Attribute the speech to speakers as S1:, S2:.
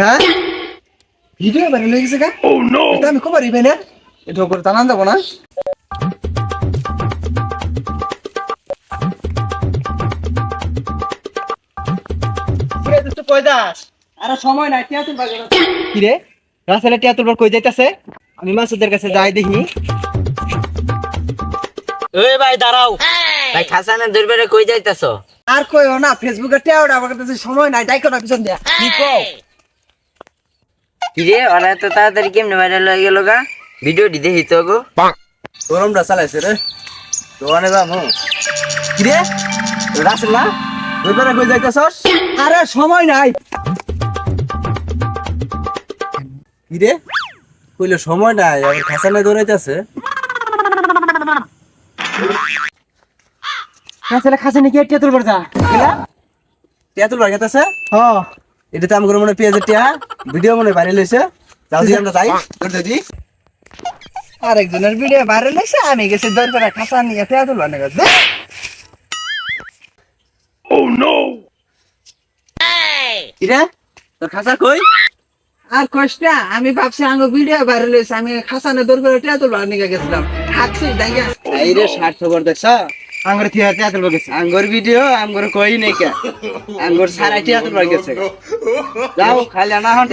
S1: হ্যাঁ? ভিডিও গেছে গা। এটা আমি কবার ইবে না। এটা করে জানান যাব না
S2: আরে সময় নাই টিয়া তুলবার কি রে রাসেলে টিয়া তুলবার কই যাইতাছে? আমি মাসুদের কাছে যাই দেখি।
S3: ওই ভাই দাঁড়াও। ভাই খাসানে দরবারে কই যাইতাছ?
S1: আর কইও না ফেসবুকে টেওড়া আমার কাছে সময় নাই ডাইকো না পিছন দিয়া।
S3: কি কও? কি রে ওরা এত তাড়াতাড়ি কেমনে ভাইরাল হয়ে গেল গা? ভিডিওটি দেখি তো গো।
S2: গরমটা চালাইছে রে। দোকানে যাব কি রে রাসেল না? কই যাইতাছস?
S1: আরে সময় নাই।
S2: কি রে কইলো সময় নাই আবার খাসানে দৌড়াইতাছে।
S1: রাসেলে খাসে নাকি টিয়া তুলবার যা।
S2: টিয়া তুলবার গেতাছে?
S1: হ্যাঁ
S2: এটা তো আমার মনে পেঁয়াজের টিয়া ভিডিও মনে ভাইরাল হয়েছে। যাও দি আমরা যাই। তোর দিদি
S1: আরেকজনের ভিডিও ভাইরাল হয়েছে আমি গেছি দরকার খাসা নিয়ে টিয়া তুলবার না গেছে
S2: কি রে তোর খাসা কই?
S1: আর কষ্ট আমি ভাবছি আঙ্গ ভিডিও ভাইরাল হয়েছে আমি খাসানে দরকার টিয়া তুলবার নিয়ে গেছিলাম। থাকছি ডাইগা
S2: এই রে স্বার্থপর দেখছ?
S1: আঙ্গরে টিয়া তুলবার গেছে।
S2: আঙ্গর ভিডিও, আঙ্গর কই নাই কে? আঙ্গর সারা টিয়া তুলবার গেছে। যাও খালি আনা হন